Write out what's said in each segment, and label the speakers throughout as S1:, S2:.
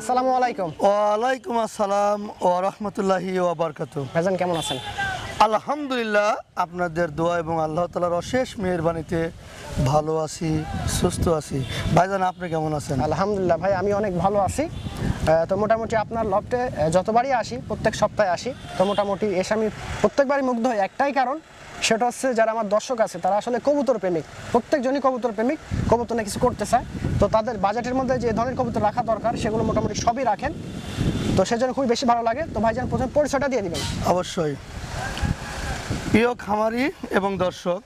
S1: আসসালামু আলাইকুম।
S2: ওয়ালাইকুম আসসালাম ও রহমতুল্লাহি ওবরকাত
S1: ভাইজান কেমন আছেন?
S2: আলহামদুলিল্লাহ আপনাদের দোয়া এবং আল্লাহ তালার অশেষ মেহরবানিতে ভালো আছি সুস্থ আছি। ভাইজান আপনি কেমন আছেন?
S1: আলহামদুলিল্লাহ ভাই আমি অনেক ভালো আছি। তো মোটামুটি আপনার লফটে যতবারই আসি, প্রত্যেক সপ্তাহে আসি, তো মোটামুটি এসে আমি প্রত্যেকবারই মুগ্ধ হই। একটাই কারণ, সেটা হচ্ছে যারা আমার দর্শক আছে, তারা আসলে কবুতর প্রেমিক। প্রত্যেকজনই কবুতর প্রেমিক, কবুতর নিয়ে কিছু করতে চায়। তো তাদের বাজেটের মধ্যে যে ধরনের কবুতর রাখা দরকার, সেগুলো মোটামুটি সবই রাখেন। তো সেজন্য খুবই বেশি ভালো লাগে। তো ভাইজান, প্রথমে পরিচয়টা দিয়ে দিবেন।
S2: অবশ্যই। প্রিয় খামারি এবং দর্শক,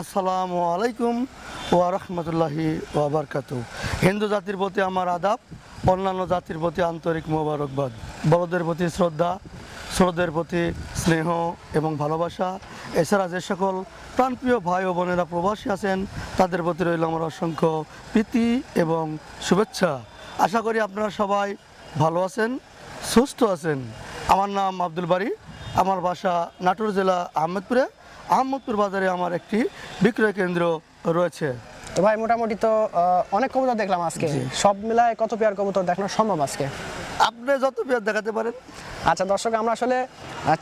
S2: আসসালামু আলাইকুম ওয়া রহমতুল্লাহি ওবরকাত হিন্দু জাতির প্রতি আমার আদাব। অন্যান্য জাতির প্রতি আন্তরিক মোবারকবাদ। বড়দের প্রতি শ্রদ্ধা ছোটদের প্রতি স্নেহ এবং ভালোবাসা। এছাড়া যে সকল প্রাণপ্রিয় ভাই ও বোনেরা প্রবাসী আছেন, তাদের প্রতি রইল আমার অসংখ্য প্রীতি এবং শুভেচ্ছা। আশা করি আপনারা সবাই ভালো আছেন, সুস্থ আছেন। আমার নাম আব্দুল বাড়ি আমার বাসা নাটোর জেলা আহমেদপুরে। আহমেদপুর বাজারে আমার একটি বিক্রয় কেন্দ্র রয়েছে।
S1: তো ভাই মোটামুটি তো অনেক কবুতর দেখলাম আজকে। সব মিলায় কত পেয়ার কবুতর দেখানো সম্ভব আজকে?
S2: আপনি যত পেয়ার দেখাতে পারেন।
S1: আচ্ছা দর্শক আমরা আসলে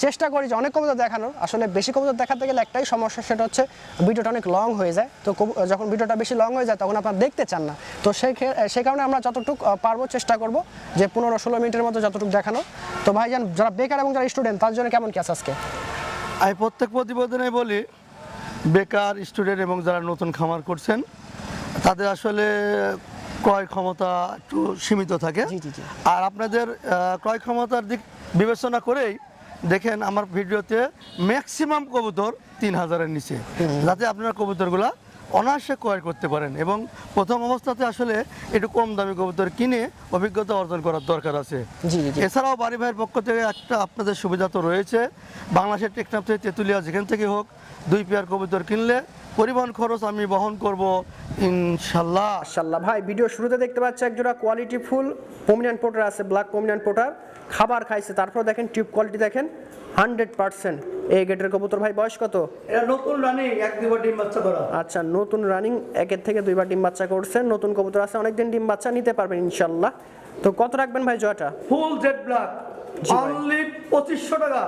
S1: চেষ্টা করি যে অনেক কবুতর দেখানোর। আসলে বেশি কবুতর দেখাতে গেলে একটাই সমস্যা সেটা হচ্ছে ভিডিওটা অনেক লং হয়ে যায়। তো যখন ভিডিওটা বেশি লং হয়ে যায় তখন আপনারা দেখতে চান না। তো সেই সেই কারণে আমরা যতটুকু পারব চেষ্টা করব যে পনেরো ষোলো মিনিটের মধ্যে যতটুকু দেখানো। তো ভাই ভাইজান যারা বেকার এবং যারা স্টুডেন্ট তার জন্য কেমন কি আছে আজকে?
S2: আমি প্রত্যেক প্রতিবেদনে বলি বেকার স্টুডেন্ট এবং যারা নতুন খামার করছেন তাদের আসলে ক্রয় ক্ষমতা একটু সীমিত থাকে। আর আপনাদের ক্রয় ক্ষমতার দিক বিবেচনা করেই দেখেন আমার ভিডিওতে ম্যাক্সিমাম কবুতর তিন হাজারের নিচে। যাতে আপনারা কবুতরগুলা অনায়াসে ক্রয় করতে পারেন এবং প্রথম অবস্থাতে আসলে একটু কম দামি কবুতর কিনে অভিজ্ঞতা অর্জন করার দরকার আছে। এছাড়াও বাড়ি ভাইয়ের পক্ষ থেকে একটা আপনাদের সুবিধা তো রয়েছে। বাংলাদেশের টেকনাফ থেকে তেঁতুলিয়া যেখান থেকে হোক দুই পেয়ার কবুতর কিনলে পরিবহন খরচ আমি বহন করব ইনশাল্লাহ।
S1: মাশাল্লাহ ভাই ভিডিও শুরুতে দেখতে পাচ্ছি একজোড়া কোয়ালিটি ফুল পমিনান পোটার আছে ব্ল্যাক পমিনান পোটার খাবার খাইছে তারপর দেখেন টিউব কোয়ালিটি দেখেন হান্ড্রেড পার্সেন্ট এই গেটের কবুতর ভাই বয়স কত?
S2: এটা নতুন রানিং এক দুবার ডিম বাচ্চা করা।
S1: আচ্ছা নতুন রানিং একের থেকে দুইবার ডিম বাচ্চা করছেন নতুন কবুতর আছে অনেকদিন ডিম বাচ্চা নিতে পারবেন ইনশাল্লাহ। তো কত রাখবেন ভাই জয়টা?
S2: ফুল জেড ব্ল্যাক অনলি পঁচিশশো টাকা।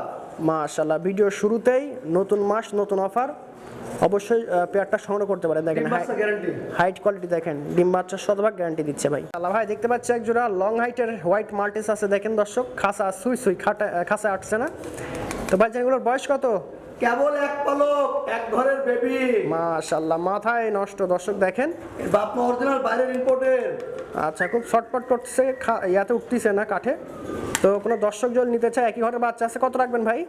S1: মাশাল্লাহ ভিডিও শুরুতেই নতুন মাস নতুন অফার অবশ্যই পেয়ারটা সংগ্রহ করতে পারেন। দেখেন হাইট কোয়ালিটি দেখেন ডিম বাচ্চা শতভাগ গ্যারান্টি দিচ্ছে ভাই। আল্লাহ ভাই দেখতে পাচ্ছি এক জোড়া লং হাইটের হোয়াইট মাল্টিস আছে। দেখেন দর্শক খাসা সুই সুই খাটা খাসা আটছে না। তো ভাই এগুলোর বয়স কত?
S2: কেবল এক পলক এক ঘরের বেবি
S1: মাশাল্লাহ মাথায় নষ্ট। দর্শক দেখেন।
S2: বাপ মা অরিজিনাল বাইরের ইম্পোর্টের
S1: আচ্ছা খুব শর্টপট করতেছে খা- ইয়াতে উঠতেছে না কাঠে। তো কোনো দর্শক জল নিতে চায় একই ঘরে বাচ্চা আছে কত রাখবেন ভাই?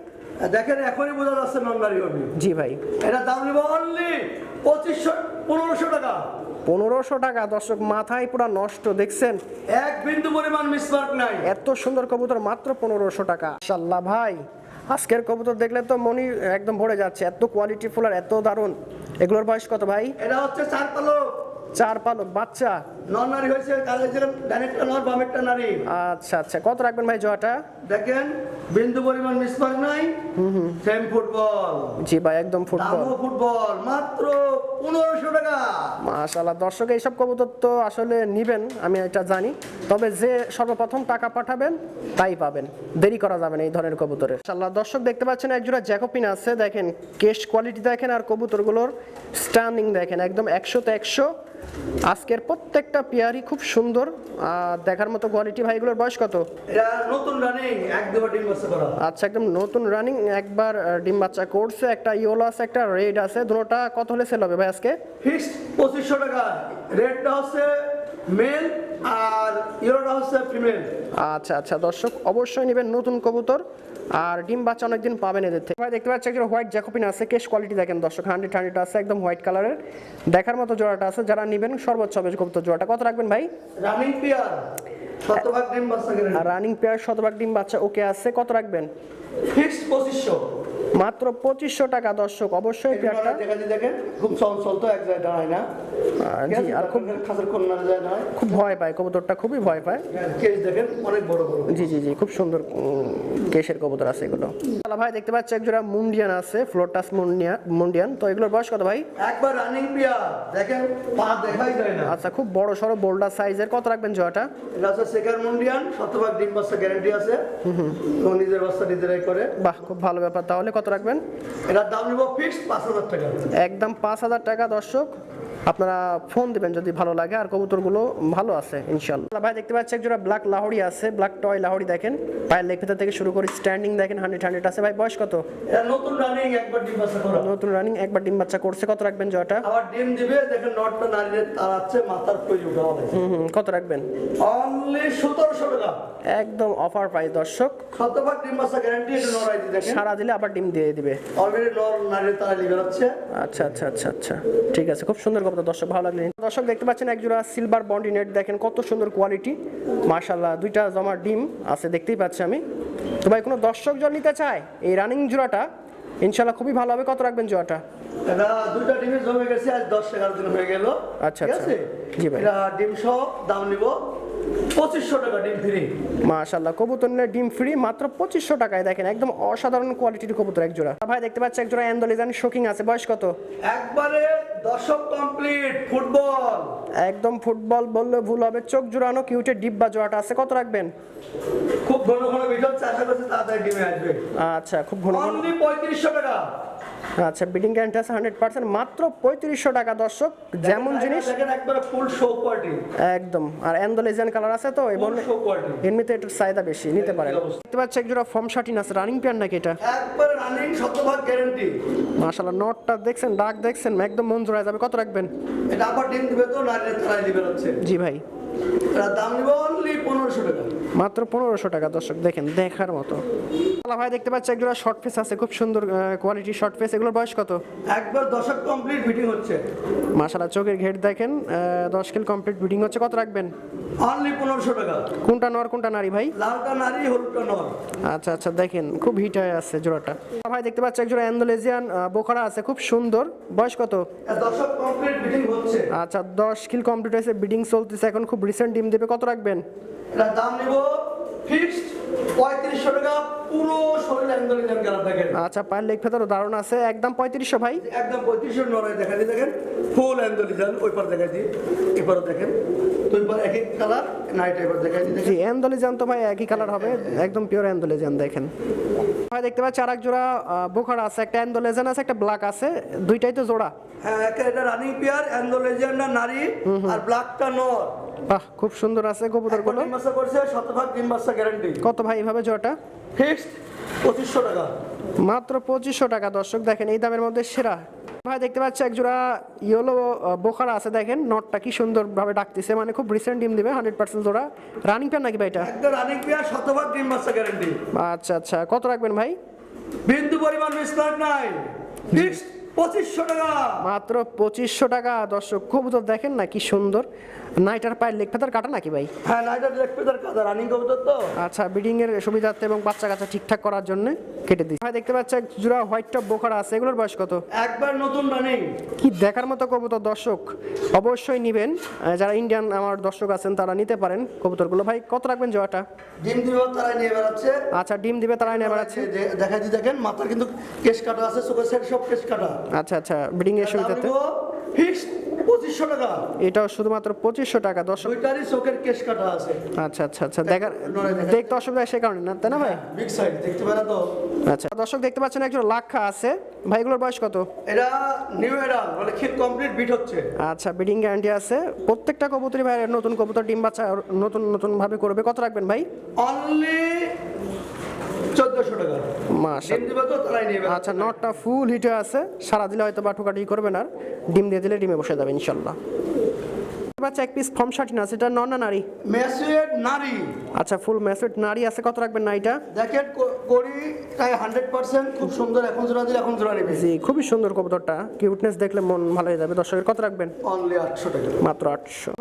S2: দেখেন এখনই বোঝা যাচ্ছে নন্দারি হবে।
S1: জি ভাই।
S2: এটা দাম নিব অনলি পঁচিশশো পনেরোশো টাকা।
S1: পনেরোশো টাকা দর্শক মাথায় পুরো নষ্ট দেখছেন?
S2: এক বিন্দু পরিমাণ মিসমার্ক নাই।
S1: এত সুন্দর কবুতর মাত্র পনেরোশো টাকা। মাশাল্লাহ ভাই আজকের কবুতর দেখলে তো মনি একদম ভরে যাচ্ছে। এত কোয়ালিটি ফুল আর এত দারুণ। এগুলোর বয়স কত ভাই?
S2: এটা হচ্ছে চার পালক।
S1: চার পালক বাচ্চা?
S2: নারী হয়েছে কালে যেরকম ডানেরটা নর বামেরটা নারী।
S1: আচ্ছা আচ্ছা। কত রাখবেন ভাই জোয়াটা
S2: দেখেন বিন্দু পরিমাণ মিসমার্ক নাই। সেম ফুটবল
S1: জি ভাই একদম ফুটবল
S2: ফুটবল মাত্র পনেরোশো টাকা।
S1: মাশাল্লাহ দর্শক এইসব কবুতর তো আসলে নিবেন আমি এটা জানি। তবে যে সর্বপ্রথম টাকা পাঠাবেন তাই পাবেন। দেরি করা যাবে না এই ধরনের কবুতরের। মাশাল্লাহ দর্শক দেখতে পাচ্ছেন একজোড়া জ্যাকোপিন আছে দেখেন। কেশ কোয়ালিটি দেখেন আর কবুতরগুলোর স্ট্যান্ডিং দেখেন একদম একশোতে একশো। আজকের প্রত্যেকটা পেয়ারই খুব সুন্দর। আর দেখার মতো কোয়ালিটি ভাইগুলোর বয়স কত?
S2: এটা নতুন রানিং এক দুবার
S1: আচ্ছা একদম নতুন রানিং একবার ডিম বাচ্চা করছে একটা ইয়েলো আছে একটা রেড আছে দুটোটা কত হলে সেল হবে ভাই আজকে?
S2: ফিক্সড পঁচিশশো টাকা। রেডটা হচ্ছে মেল আর ইউরোটা হচ্ছে ফিমেল
S1: আচ্ছা আচ্ছা দর্শক অবশ্যই নেবেন নতুন কবুতর। আর ডিম বাচ্চা অনেকদিন পাবেন এদের থেকে। ভাই দেখতে পাচ্ছি একটা হোয়াইট জ্যাকোপিন আছে কেশ কোয়ালিটি দেখেন দর্শক হান্ড্রেড হান্ড্রেড আছে একদম হোয়াইট কালারের দেখার মতো জোড়াটা আছে যারা নেবেন সর্বোচ্চ হবে কবুতর জোড়াটা। কত রাখবেন ভাই?
S2: রানিং পেয়ার শতভাগ ডিম বাচ্চা
S1: রানিং পেয়ার শতভাগ ডিম বাচ্চা ওকে আছে কত রাখবেন?
S2: ফিক্সড পঁচিশশো
S1: মাত্র পঁচিশশো টাকা দর্শক অবশ্যই পেয়ারটা
S2: দেখেন খুব চঞ্চল তো এক জায়গায় দাঁড়ায় না।
S1: জি আর খুব
S2: যায় না
S1: খুব ভয় পায় কবুতরটা খুবই ভয় পায়।
S2: কেস দেখেন অনেক বড় বড়।
S1: জি জি জি খুব সুন্দর কেশের কবুতর আছে এগুলো। তাহলে ভাই দেখতে পাচ্ছি একজোড়া মুন্ডিয়ান আছে ফ্লোটাস মুন্ডিয়া মুন্ডিয়ান। তো এগুলোর বয়স কত ভাই?
S2: একবার রানিং পিয়ার দেখেন পা দেখাই যায় না।
S1: আচ্ছা খুব বড় সড়ো বোল্ডার সাইজের কত রাখবেন জোয়াটা
S2: এটা হচ্ছে সেকার মুন্ডিয়ান শতভাগ ডিম বাচ্চা গ্যারান্টি আছে। ও নিজের বাচ্চা নিজেরাই করে।
S1: বাহ খুব ভালো ব্যাপার। তাহলে কত রাখবেন?
S2: এটার দাম নিব ফিক্সড পাঁচ হাজার টাকা।
S1: একদম পাঁচ হাজার টাকা দর্শক। আপনারা ফোন দিবেন যদি ভালো লাগে আর কবুতরগুলো ভালো আছে ইনশাল্লাহ ভাই দেখতে পাচ্ছি একজোড়া ব্ল্যাক লাহড়ি আছে ব্ল্যাক টয় লাহড়ি দেখেন। পায়ের লেগ ফিতা থেকে শুরু করে স্ট্যান্ডিং দেখেন হান্ড্রেড হান্ড্রেড আছে। ভাই বয়স কত?
S2: এটা নতুন রানিং একবার ডিম বাচ্চা করা।
S1: নতুন রানিং একবার ডিম বাচ্চা করছে। কত রাখবেন জয়টা
S2: আবার ডিম দিবে দেখেন নটটা নারীদের তাড়াচ্ছে মাথার কই
S1: হুম কত রাখবেন?
S2: অনলি সতেরোশো টাকা।
S1: একদম অফার পাই দর্শক।
S2: শতভাগ ডিম বাচ্চা গ্যারান্টি এটা দিয়ে দেখেন।
S1: সারা দিলে আবার ডিম দিয়ে দিবে।
S2: অলরেডি নর তারা
S1: আচ্ছা আচ্ছা আচ্ছা আচ্ছা। ঠিক আছে খুব সুন্দর কবুতর দর্শক ভালো লাগলে। দর্শক দেখতে পাচ্ছেন একজোড়া সিলভার বন্ডি নেট দেখেন কত সুন্দর কোয়ালিটি মার্শাল্লাহ দুইটা জমা ডিম আছে দেখতেই পাচ্ছি আমি। তো ভাই কোনো দর্শক জল নিতে চায় এই রানিং জোড়াটা? ইনশাল্লাহ খুবই ভালো হবে। কত রাখবেন জোড়াটা?
S2: এটা দুইটা ডিমে জমে গেছে আজ দশ এগারো দিন হয়ে গেল।
S1: আচ্ছা, আচ্ছা।
S2: আছে?
S1: জি ভাই।
S2: ডিম সহ দাম নিব। পঁচিশশো টাকা ডিম ফ্রি
S1: মাশাল্লাহ কবুতর নিলে ডিম ফ্রি মাত্র পঁচিশশো টাকায় দেখেন একদম অসাধারণ কোয়ালিটির কবুতর এক জোড়া। ভাই দেখতে পাচ্ছি এক জোড়া অ্যান্ডোলিজান শোকিং আছে বয়স কত?
S2: একবারে দশক কমপ্লিট ফুটবল
S1: একদম ফুটবল বললে ভুল হবে চোখ জোড়ানো কিউটের ডিব্বা জোড়াটা আছে কত রাখবেন?
S2: খুব ঘন ঘন ভিডিও চাষা তাড়াতাড়ি ডিমে আসবে।
S1: আচ্ছা খুব ঘন ঘন
S2: পঁয়ত্রিশশো টাকা।
S1: আচ্ছা বিডিং গ্যারান্টি আছে হান্ড্রেড পার্সেন্ট মাত্র পঁয়ত্রিশশো টাকা দর্শক যেমন জিনিস একদম আর অ্যান্ডোলেজিয়ান কালার আছে তো এবং এমনিতে একটু চাহিদা বেশি নিতে পারেন। দেখতে পাচ্ছি একজোড়া ফর্ম শার্টিন আছে রানিং প্যান্ট নাকি এটা? মাশাল্লাহ নটটা দেখছেন ডাক দেখছেন একদম মন জোড়ায় যাবে কত রাখবেন?
S2: এটা আবার ডিম দিবে তো নারীদের দিবে হচ্ছে?
S1: জি ভাই।
S2: এটার দাম নিব অনলি পনেরোশো টাকা।
S1: মাত্র পনেরোশো টাকা দর্শক দেখেন দেখার মতো। ভাই দেখতে পাচ্ছি একজোড়া শর্ট ফেস আছে খুব সুন্দর কোয়ালিটি শর্ট ফেস এগুলোর বয়স কত?
S2: একবার দশক কমপ্লিট মিটিং হচ্ছে।
S1: মাশাল্লাহ চোখের ঘেট দেখেন দশ কিল কমপ্লিট বিডিং হচ্ছে। কত রাখবেন?
S2: অনলি পনেরোশো টাকা।
S1: কোনটা নর কোনটা নারী ভাই?
S2: লালটা নারী হলুদটা নর।
S1: আচ্ছা আচ্ছা দেখেন খুব হিট হয়ে আছে জোড়াটা। ভাই দেখতে পাচ্ছি একজোড়া অ্যান্ডোলেজিয়ান বোখারা আছে খুব সুন্দর। বয়স কত?
S2: দশক কমপ্লিট মিটিং হচ্ছে।
S1: আচ্ছা দশ কিল কমপ্লিট হয়েছে বিডিং চলতেছে এখন খুব রিসেন্ট ডিম দেবে কত রাখবেন?
S2: এটার দাম নিব ফিক্সড পঁয়ত্রিশশো টাকা পুরো শরীর দেখেন।
S1: আচ্ছা পায়ের লেগ ফেতারও দারুণ আছে একদম পঁয়ত্রিশশো ভাই।
S2: একদম পঁয়ত্রিশশো নড়াই দেখা দিয়ে দেখেন। ফুল ওই পার দেখা দিই এপারও দেখেন।
S1: জি তো ভাই একই কালার হবে একদম পিওর দেখেন। ভাই দেখতে পাচ্ছি আর এক জোড়া বোখারা আছে একটা আছে একটা ব্ল্যাক আছে দুইটাই তো জোড়া।
S2: হ্যাঁ এটা রানিং পেয়ার অ্যাঙ্গলিজানটা নারী আর ব্ল্যাকটা নর।
S1: বাহ খুব সুন্দর আছে কবুতরগুলো।
S2: ডিম বাচ্চা করছে শতভাগ ডিম বাচ্চা গ্যারান্টি
S1: কত ভাই এভাবে জোড়াটা?
S2: ফিক্সড পঁচিশশো টাকা।
S1: মাত্র পঁচিশশো টাকা দর্শক দেখেন এই দামের মধ্যে সেরা। ভাই দেখতে পাচ্ছি এক জোড়া ইয়েলো বোখারা আছে দেখেন নটটা কি সুন্দরভাবে ডাকতেছে মানে খুব রিসেন্ট ডিম দিবে হান্ড্রেড পার্সেন্ট জোড়া। রানিং প্যান নাকি ভাই এটা?
S2: রানিং পেয়ার শতভাগ ডিম বাচ্চা গ্যারান্টি
S1: আচ্ছা আচ্ছা কত রাখবেন ভাই?
S2: বিন্দু পরিমাণ মিসমার্ক নাই। ফিক্সড পঁচিশশো টাকা।
S1: মাত্র পঁচিশশো টাকা দর্শক কবুতর দেখেন না কি সুন্দর। নাইটার পায়ের লেগ ফেতার কাটা নাকি ভাই?
S2: হ্যাঁ নাইটার দেখবে তার কাদা রানিং কবুতর তো।
S1: আচ্ছা ব্রিডিং এর সুবিধার্থে এবং বাচ্চা কাচ্চা ঠিকঠাক করার জন্য কেটে দিই ভাই দেখতে পাচ্ছি এক জোড়া হোয়াইট টপ বোখারা আছে এগুলোর বয়স কত?
S2: একবার নতুন রানিং
S1: কি দেখার মতো কবুতর দর্শক? অবশ্যই নিবেন। যারা ইন্ডিয়ান আমার দর্শক আছেন তারা নিতে পারেন কবুতরগুলো। ভাই কত রাখবেন জোয়াটা
S2: ডিম দিবে তারা নিয়ে বেড়াচ্ছে।
S1: আচ্ছা ডিম দিবে তারাই নেবার আছে
S2: দেখা দি দেখেন মাথার কিন্তু কেশ কাটা আছে চোখের সাইড সব কেশ কাটা।
S1: আচ্ছা আচ্ছা ব্রিডিং এর সুবিধাতে
S2: ফিক্সড পঁচিশশো টাকা।
S1: এটাও শুধুমাত্র পঁচিশশো টাকা
S2: দুইটারই চোখের কেশ কাটা আছে।
S1: আচ্ছা আচ্ছা আচ্ছা দেখার দেখতে অসুবিধা সে কারণে না তাই না ভাই?
S2: বিগ সাইজ দেখতে পারা তো?
S1: আচ্ছা দর্শক দেখতে পাচ্ছেন একজন লাক্ষা আছে। ভাই এগুলোর বয়স কত?
S2: এটা নিউ এডাল মানে কমপ্লিট বিট হচ্ছে।
S1: আচ্ছা ব্রিডিং গ্যারান্টি আছে। প্রত্যেকটা কবুতরই ভাই নতুন কবুতর ডিম বাচ্চা নতুন নতুন ভাবে করবে। কত রাখবেন ভাই?
S2: অনলি চোদ্দশো টাকা।
S1: আচ্ছা নটটা ফুল হিটে আছে। সারা দিলে হয়তো বা ঠোকাটি করবে না। আর। ডিম দিয়ে দিলে ডিমে বসে যাবে ইনশাল্লাহ বাচ্চা এক পিস ফর্ম নন না নারী
S2: ম্যাসুয়েট নারী?
S1: আচ্ছা ফুল নারী আছে কত রাখবেন না এটা?
S2: করি তাই খুব সুন্দর এখন জোড়া দিলে এখন জোড়া নেবে।
S1: জি খুবই সুন্দর কবুতরটা। কিউটনেস দেখলে মন ভালো হয়ে যাবে। দর্শকের কত রাখবেন?
S2: অনলি আটশো টাকা।
S1: মাত্র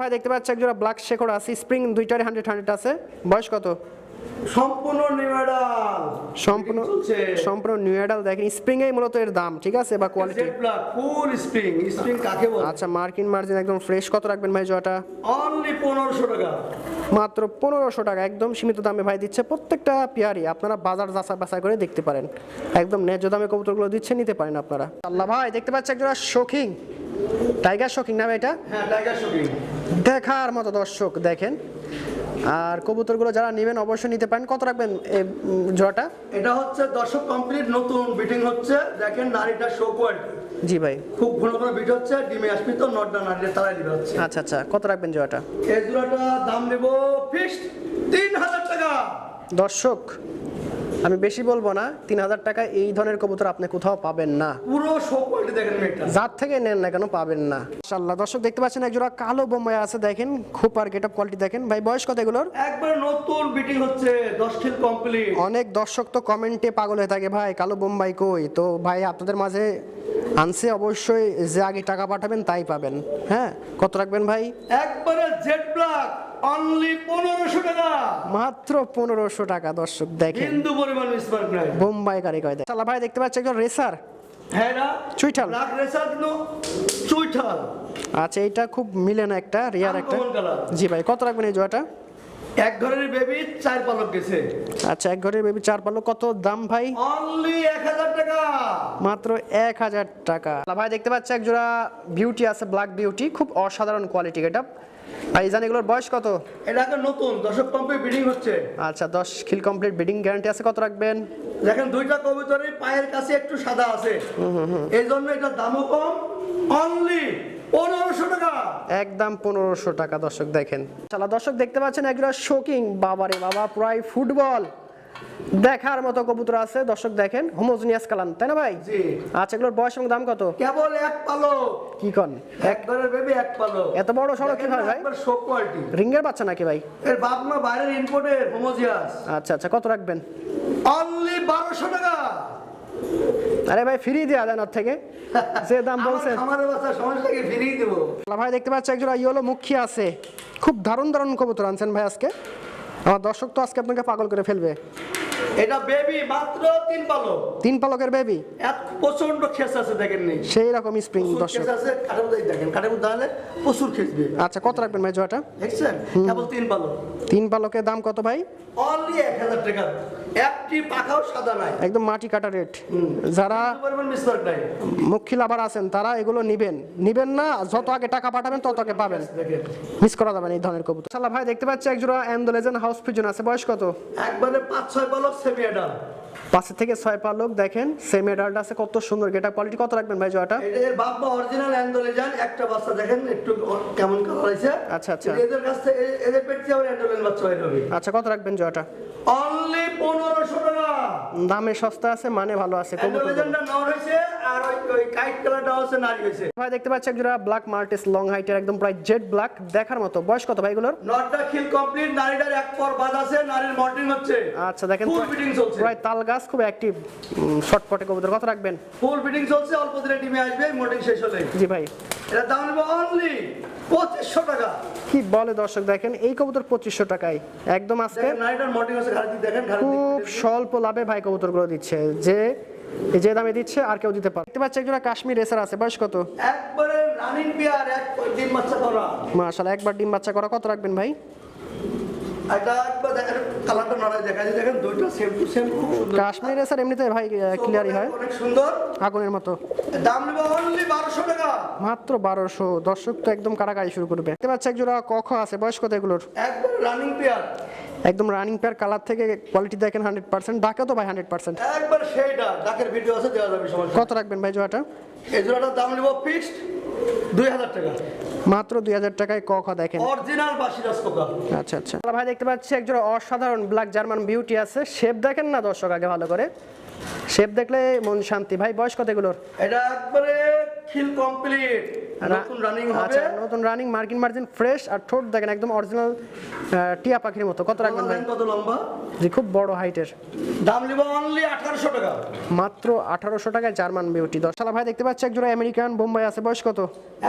S1: ভাই দেখতে পাচ্ছি একজোড়া ব্ল্যাক শেকড় আছে স্প্রিং দুইটারে হান্ড্রেড হান্ড্রেড আছে। বয়স কত?
S2: সম্পূর্ণ নিমেডাল
S1: সম্পূর্ণ সম্পূর্ণ নিউ দেখেন স্প্রিং এই মূলত এর দাম ঠিক আছে বা কোয়ালিটি
S2: ফুল স্প্রিং স্প্রিং কাকে বলে?
S1: আচ্ছা মার্কিন মার্জিন একদম ফ্রেশ কত রাখবেন ভাই
S2: অনলি টাকা।
S1: মাত্র টাকা একদম সীমিত দামে ভাই দিচ্ছে প্রত্যেকটা পেয়ারই আপনারা বাজার যাচাই বাছাই করে দেখতে পারেন। একদম ন্যায্য দামে কবুতরগুলো দিচ্ছে নিতে পারেন আপনারা। আল্লাহ ভাই দেখতে পাচ্ছি একজোড়া শৌখিং টাইগার শৌখিং না ভাই এটা?
S2: হ্যাঁ টাইগার
S1: দেখার মতো দর্শক দেখেন। আর কবুতরগুলো যারা নেবেন অবশ্যই নিতে পারেন। কত রাখবেন জোড়াটা?
S2: এটা হচ্ছে দর্শক কমপ্লিট নতুন বিটিং হচ্ছে। দেখেন নারীটা শো কোয়ালিটি
S1: জি ভাই।
S2: খুব ঘন ঘন বিট হচ্ছে ডিমে আসবে তো নটটা নারীটা তারাই দিবে হচ্ছে।
S1: আচ্ছা আচ্ছা কত রাখবেন জোড়াটা?
S2: এই জোড়াটা দাম নেব ফিক্সড তিন হাজার টাকা।
S1: দর্শক আমি বেশি বলব না তিন হাজার টাকা এই ধরনের কবুতর আপনি কোথাও পাবেন না।
S2: পুরো কোয়ালিটি দেখেন
S1: যার থেকে নেন না কেন পাবেন না। ইনশাল্লাহ দর্শক দেখতে পাচ্ছেন একজোড়া কালো বোম্বাই আছে দেখেন খুব আর গেট কোয়ালিটি দেখেন। ভাই বয়স কত এগুলোর?
S2: একবার নতুন বিটি হচ্ছে কমপ্লিট।
S1: অনেক দর্শক তো কমেন্টে পাগল হয়ে থাকে ভাই কালো বোম্বাই কই? তো ভাই আপনাদের মাঝে আনছে অবশ্যই যে আগে টাকা পাঠাবেন তাই পাবেন। হ্যাঁ কত রাখবেন ভাই?
S2: একবারে জেড ব্ল্যাক অনলি পনেরোশো টাকা।
S1: মাত্র পনেরোশো টাকা দর্শক দেখেন।
S2: হিন্দু পরিমাণ স্মার্ট নাই
S1: বোম্বাই গাড়ি কয় দেয়? চালা ভাই দেখতে পাচ্ছি একজন রেসার?
S2: হ্যাঁ না
S1: চুইঠাল।
S2: ব্ল্যাক রেসার কিন্তু চুইঠাল।
S1: আচ্ছা এটা খুব মিলে না একটা রিয়ার একটা। জি ভাই কত রাখবেন এই জোয়াটা
S2: এক ঘরের বেবি চার পালক গেছে।
S1: আচ্ছা এক ঘরের বেবি চার পালো কত দাম ভাই?
S2: অনলি এক হাজার টাকা।
S1: মাত্র এক হাজার টাকা। ভাই দেখতে পাচ্ছি এক জোড়া বিউটি আছে ব্ল্যাক বিউটি খুব অসাধারণ কোয়ালিটি এটা ভাই জান এগুলোর বয়স কত?
S2: এটা একটা নতুন দশক পাম্পে বিডিং হচ্ছে।
S1: আচ্ছা দশ খিল কমপ্লিট বিডিং গ্যারান্টি আছে কত রাখবেন?
S2: দেখেন দুইটা কবুতরের পায়ের কাছে একটু সাদা আছে। এই জন্য এটা দামও কম। অনলি পনেরোশো টাকা।
S1: একদম পনেরোশো টাকা দর্শক দেখেন। চালা দর্শক দেখতে পাচ্ছেন একজোড়া শোকিং বাবারে বাবা প্রায় ফুটবল দেখার মতো কবুতর আছে। দর্শক দেখেন হোমোজিনিয়াস কালান তাই না ভাই? আচ্ছা এগুলোর বয়স এবং দাম কত?
S2: কেবল এক পালক।
S1: কি কন?
S2: এক ঘরের বেবি এক পালক।
S1: এত বড় সড়ক কি হয় ভাই?
S2: শো কোয়ালিটি
S1: রিঙ্গের বাচ্চা নাকি ভাই?
S2: এর বাপ মা বাইরের ইম্পোর্টের হোমোজিয়াস
S1: আচ্ছা আচ্ছা কত রাখবেন?
S2: অনলি বারোশো টাকা।
S1: আরে ভাই ফ্রি দেওয়া যায় ওর থেকে। যে দাম বলছে।
S2: আমার বাচ্চা সমস্যাকে ফিরিয়ে দেবো।
S1: ভাই দেখতে পাচ্ছি একজোড়া ইয়েলো মুখী আছে। খুব দারুণ দারুণ কবুতর আনছেন ভাই আজকে। আমার দর্শক তো আজকে আপনাকে পাগল করে ফেলবে।
S2: এটা বেবি মাত্র তিন পালক।
S1: তিন পালকের বেবি
S2: এত প্রচণ্ড খেস আছে দেখেন নেই।
S1: সেই রকম স্প্রিং দর্শক।
S2: খেস আছে কাঠের মধ্যে দেখেন কাঠের মধ্যে প্রচুর খেসবে
S1: আচ্ছা কত রাখবেন ভাই জোয়াটা
S2: দেখছেন? কেবল তিন পালক।
S1: তিন পালকের দাম কত ভাই?
S2: অনলি এক হাজার টাকা। একটি পাখাও সাদা নাই।
S1: একদম মাটি কাটা রেট। যারা মুখিল আবার আছেন তারা এগুলো নিবেন। নিবেন না যত আগে টাকা পাঠাবেন তত আগে পাবেন। মিস করা যাবে এই ধরনের কবুতর। সালা ভাই দেখতে পাচ্ছি একজোড়া অ্যান্ডোলেজেন হাউস পিজন আছে। বয়স কত?
S2: একবারে পাঁচ ছয় পালক সেমি
S1: পাশে থেকে ছয় পা লোক দেখেন সেম অ্যাডাল্ট আছে। কত সুন্দর গেটা। কোয়ালিটি কত রাখবেন ভাই জয়টা
S2: এর বাবা অরিজিনাল অ্যান্ডোলেজেন একটা বাচ্চা দেখেন একটু কেমন কালার হয়েছে।
S1: আচ্ছা আচ্ছা।
S2: এদের কাছ এদের পেট থেকে অ্যান্ডোলেজেন বাচ্চা হয়ে
S1: আচ্ছা কত রাখবেন জয়টা
S2: অল
S1: দামে সস্তা আছে মানে ভালো আছে কবুতর
S2: আর ওই ওই কাইট কালারটা হচ্ছে নারী হয়েছে।
S1: ভাই দেখতে পাচ্ছি একজোড়া ব্ল্যাক মার্টিস লং হাইটের একদম প্রায় জেড ব্ল্যাক দেখার মতো। বয়স কত ভাই এগুলোর?
S2: নটটা খিল কমপ্লিট নারীটার এক পর বাদ আছে নারীর মর্টিং হচ্ছে।
S1: আচ্ছা দেখেন
S2: ফুল ফিটিং চলছে।
S1: প্রায় তাল গাছ খুব অ্যাক্টিভ শর্টপটে কবুতর কত রাখবেন?
S2: ফুল ফিটিং চলছে অল্প দিনে টিমে আসবে মর্টিং শেষ হলে।
S1: জি ভাই।
S2: এটা দাম নেব অনলি পঁচিশশো টাকা।
S1: কি বলে দর্শক দেখেন এই কবুতর পঁচিশশো টাকায়। একদম আজকে খুব স্বল্প লাভে ভাই কবুতরগুলো দিচ্ছে। যে যে দামে দিচ্ছে আর কেউ দিতে পারে দেখতে পাচ্ছি একজোড়া কাশ্মীর রেসার আছে। বয়স কত?
S2: একবারে রানিং বিয়ার এক দিন বাচ্চা করা।
S1: মাশাআল্লাহ একবার ডিম বাচ্চা করা কত রাখবেন ভাই? কাশ্মীর রেসার এমনিতে ভাই ক্লিয়ারই হয়।
S2: অনেক সুন্দর।
S1: আগুনের মতো।
S2: দাম নেব অনলি বারোশো টাকা।
S1: মাত্র বারোশো। দর্শক তো একদম শুরু করবে। দেখতে পাচ্ছি একজোড়া কখ আছে। বয়স কত এগুলোর?
S2: একবার রানিং পেয়ার
S1: একদম রানিং পেয়ার কালার থেকে কোয়ালিটি দেখেন হান্ড্রেড পার্সেন্ট ডাকে তো ভাই হান্ড্রেড পার্সেন্ট
S2: একবার সেইটা ডাকের ভিডিও আছে দেওয়া যাবে সমস্যা
S1: কত রাখবেন ভাই জোড়াটা?
S2: এই জোড়াটার দাম নেব ফিক্সড দুই হাজার টাকা।
S1: মাত্র দুই হাজার টাকায় কখ দেখেন।
S2: অরিজিনাল বাসিরাজ কোকা
S1: আচ্ছা আচ্ছা। ভাই দেখতে পাচ্ছি একজোড়া অসাধারণ ব্ল্যাক জার্মান বিউটি আছে। শেপ দেখেন না দর্শক আগে ভালো করে। শেপ দেখলে মন শান্তি। ভাই বয়স কত এগুলোর?
S2: এটা একবারে খিল কমপ্লিট নতুন রানিং হবে।
S1: আচ্ছা নতুন রানিং মার্কিন মার্জিন ফ্রেশ আর ঠোঁট দেখেন একদম অরিজিনাল টিয়া পাখির মতো। কত রাখবেন ভাই?
S2: কত লম্বা?
S1: জি খুব বড় হাইটের
S2: দাম নিব অনলি আঠারোশো টাকা।
S1: মাত্র আঠারোশো টাকায় জার্মান বিউটি দশ সালা ভাই দেখতে পাচ্ছি একজোড়া আমেরিকান বোম্বাই আছে বয়স কত?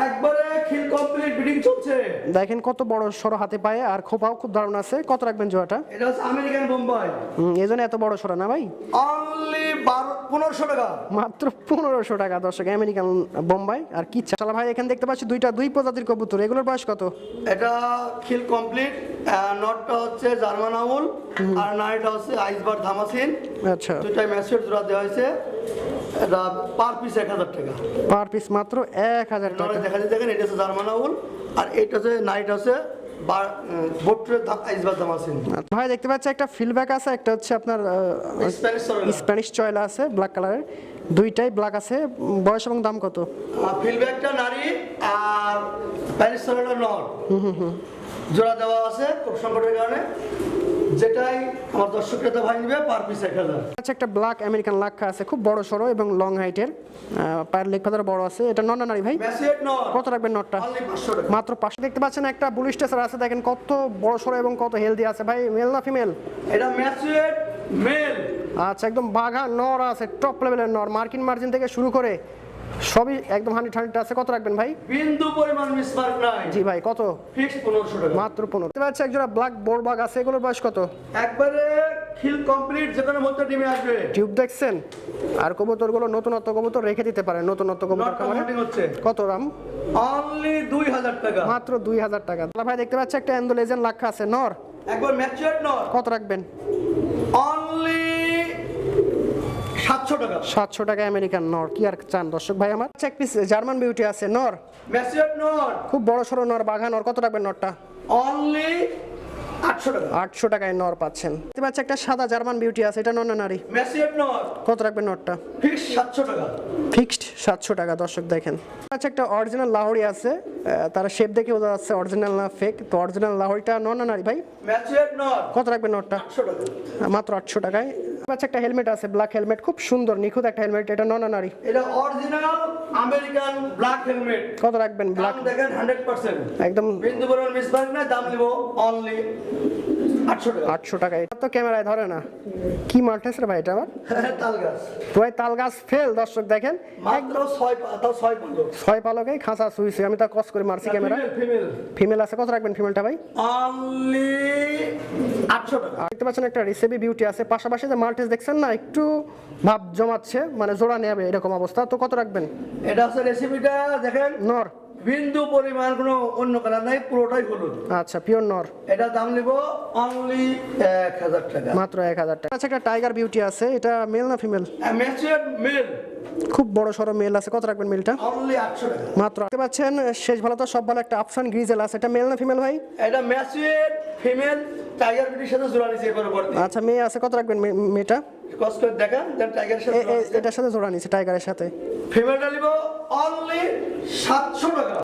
S2: একবারে খিল কমপ্লিট বিডিং চলছে।
S1: দেখেন কত বড় সরো হাতে পায়ে আর খোপাও খুব দারুণ আছে। কত রাখবেন জোড়াটা?
S2: এটা হচ্ছে আমেরিকান বোম্বাই।
S1: হুম, এই জন্য এত বড় সরো না ভাই?
S2: অনলি বারো পনেরোশো টাকা।
S1: মাত্র পনেরোশো টাকা দর্শক আমেরিকান বোম্বাই। আর কি চালা ভাই এখানে দেখতে পাচ্ছি দুইটা দুই প্রজাতির কবুতর। এগুলোর বয়স কত?
S2: এটা খিল কমপ্লিট নটটা হচ্ছে জার্মান আউল আর নাইটা হচ্ছে আইসবার ধামাসিন।
S1: আচ্ছা।
S2: দুইটাই ম্যাসেজ জোড়া দেওয়া হয়েছে। এটা পার পিস এক হাজার টাকা।
S1: পার পিস মাত্র এক হাজার টাকা।
S2: দেখা যায় দেখেন এটা হচ্ছে জার্মান আউল আর এটা হচ্ছে নাইট
S1: আচ্ছা, ভাই দেখতে পাচ্ছি একটা ফিলব্যাক আছে একটা হচ্ছে আপনার
S2: স্প্যানিশ
S1: চয়লা। আছে ব্ল্যাক কালারের দুইটাই ব্ল্যাক আছে বয়স এবং দাম কত?
S2: ফিলব্যাকটা নারী আর প্যারিস নর। জোড়া দেওয়া আছে খুব সংকটের কারণে। যেটাই আমার দর্শক ক্রেতা ভাই নিবে পার পিস এক হাজার।
S1: আচ্ছা একটা ব্ল্যাক আমেরিকান লাক্ষা আছে খুব বড় সড়ো এবং লং হাইটের পায়ের লেগ পাতার বড় আছে। এটা নন নারী ভাই। কত রাখবেন নটটা
S2: পাঁচশো
S1: মাত্র পাশে দেখতে পাচ্ছেন একটা ব্লু স্টেসার আছে দেখেন কত বড় সড়ো এবং কত হেলদি আছে। ভাই মেল না ফিমেল
S2: এটা ম্যাচুয়েট মেল
S1: আচ্ছা একদম বাঘা নর আছে টপ লেভেলের নর। মার্কিন মার্জিন থেকে শুরু করে সবই একদম হান্ড্রেড হান্ড্রেড আছে। কত রাখবেন ভাই?
S2: বিন্দু পরিমাণ মিসমার্ক নাই।
S1: জি ভাই কত?
S2: ফিক্সড পনেরোশো টাকা।
S1: মাত্র পনেরো। দেখতে পাচ্ছি একজোড়া ব্ল্যাক বোরবাগ আছে এগুলোর বয়স কত?
S2: একবারে খিল কমপ্লিট যেখানে মধ্যে টিমে আসবে।
S1: টিউব দেখছেন? আর কবুতরগুলো নতুনত্ব কবুতর রেখে দিতে পারেন নতুনত্ব কবুতর
S2: নট হচ্ছে।
S1: কত দাম
S2: অনলি দুই হাজার টাকা।
S1: মাত্র দুই হাজার টাকা। তাহলে ভাই দেখতে পাচ্ছি একটা অ্যান্ডোলেজেন লাক্ষা আছে নর।
S2: একবার ম্যাচুয়েট নট
S1: কত রাখবেন?
S2: অনলি সাতশো টাকা
S1: সাতশো টাকা আমেরিকান নর কি আর চান দর্শক ভাই আমার? এক পিস জার্মান বিউটি আছে নর।
S2: নট
S1: খুব বড় সড়ো নর বাঘা নর কত রাখবেন নরটা?
S2: অনলি আটশো টাকা।
S1: আটশো টাকায় নর পাচ্ছেন। দেখতে পাচ্ছি একটা সাদা জার্মান বিউটি আছে এটা নর না নারী? কত রাখবেন নরটা?
S2: ফিক্স সাতশো টাকা।
S1: ফিক্সড সাতশো টাকা দর্শক দেখেন। আচ্ছা একটা অরিজিনাল লাহোরি আছে তার শেপ দেখে বোঝা যাচ্ছে অরিজিনাল না ফেক তো অরিজিনাল লাহোরিটা নর না নারী ভাই? কত রাখবেন নরটা? মাত্র আটশো টাকায়। আচ্ছা একটা হেলমেট আছে ব্ল্যাক হেলমেট খুব সুন্দর নিখুঁত একটা হেলমেট এটা নন নারী
S2: এটা অরিজিনাল আমেরিকান ব্ল্যাক হেলমেট
S1: কত রাখবেন ব্ল্যাক
S2: দেখেন হান্ড্রেড পার্সেন্ট
S1: একদম
S2: বিন্দু পরিমাণ মিসমার্ক না দাম নিব অনলি আটশো টাকা।
S1: টাকায় তো ক্যামেরায় ধরে না। কি মাল্টেস রে ভাই এটা আমার
S2: গাছ।
S1: তো ভাই তাল গাছ ফেল দর্শক দেখেন।
S2: মাত্র ছয় পা তাও ছয় পালো
S1: খাঁচা শুইছে আমি তা কস করে মারছি ক্যামেরা।
S2: ফিমেল
S1: ফিমেল আছে। কত রাখবেন ফিমেলটা ভাই?
S2: অনলি আটশো টাকা।
S1: দেখতে পাচ্ছেন একটা রিসেবি বিউটি আছে। পাশাপাশি যে মাল্টেস দেখছেন না একটু ভাব জমাচ্ছে মানে জোড়া নেবে এরকম অবস্থা। তো কত রাখবেন?
S2: এটা হচ্ছে রেসিপিটা দেখেন।
S1: নর।
S2: বিন্দু পরিমাণ কোনো অন্য কালার নাই পুরোটাই হলুদ।
S1: আচ্ছা পিওর নর
S2: এটা দাম নিব অনলি এক হাজার টাকা।
S1: মাত্র এক হাজার টাকা। আচ্ছা একটা টাইগার বিউটি আছে এটা মেল না ফিমেল
S2: মেল
S1: খুব বড় সড়ো মেল আছে। কত রাখবেন মেলটা মাত্র। রাখতে পাচ্ছেন শেষ ভালো তো সব ভালো একটা অপশন গ্রিজেল আছে। এটা মেল না ফিমেল ভাই?
S2: এটা ম্যাচুয়ার ফিমেল টাইগার বিটির সাথে জোড়া নিছে এবারে পড়তে
S1: আচ্ছা মেয়ে আছে কত রাখবেন মেয়েটা?
S2: কষ্ট করে দেখান দেন টাইগারের সাথে
S1: এটার সাথে জোড়া নিছে টাইগারের সাথে।
S2: ফিমেলটা নিব অনলি সাতশো টাকা।